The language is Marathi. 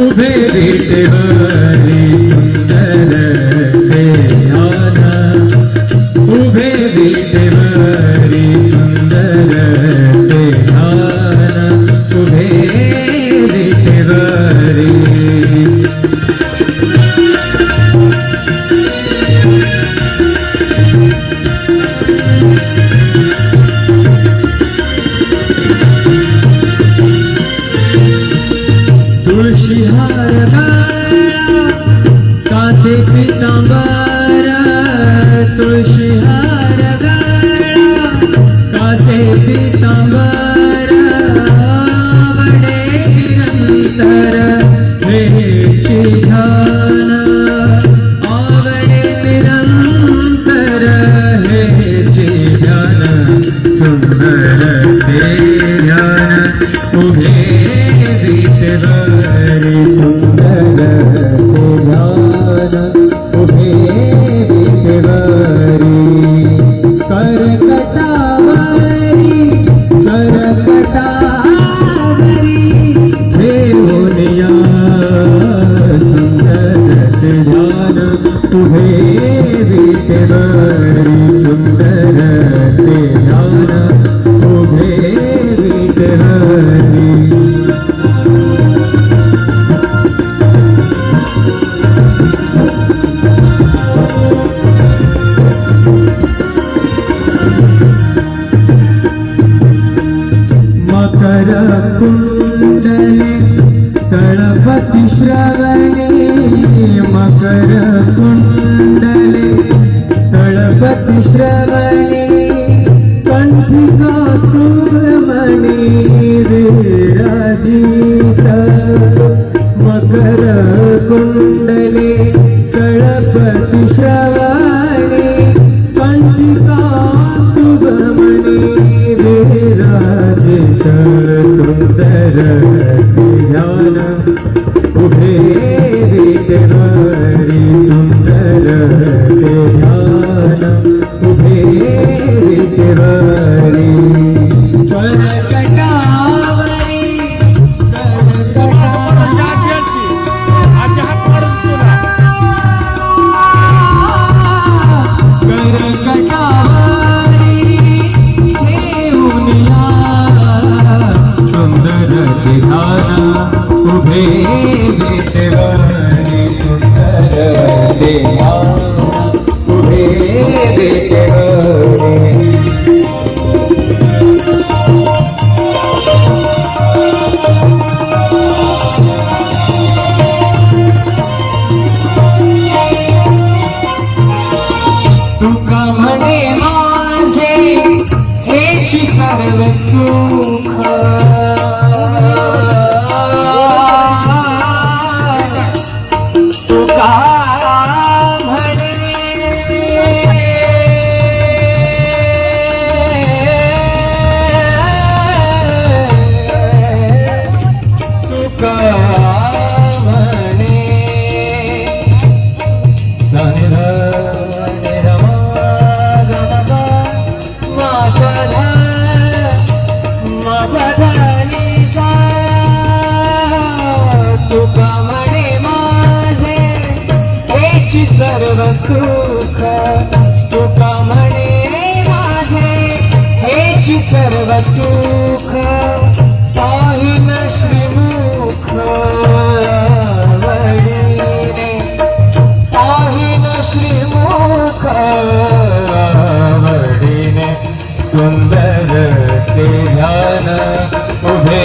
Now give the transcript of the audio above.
उभे विटेवरी सुंदर ते ध्यान उभे विटेवरी उभे विटेवरी सुंदर ते ध्यान उभे विटेवरी मकर कुंडले तळपती श्रवणे मकर कुंडले तळपती कंठिका सुरमणी विराजित। मकर कुंडले तळपती श्रवणे कंठिका सुभमणी विराजित। सुंदर ध्यान उभे विटेवरी सुंदर ध्यान उभे करकटावरी ठेवूनिया सुंदर ध्यान उभे विटेवरी सुंदर माझे हेची सर्व सुख. सर्व सुख तुका म्हणे माझे हेची सर्व सुख पाहिन श्रीमुख वडिने पाहिन श्रीमुख सुंदर ते ध्यान उभे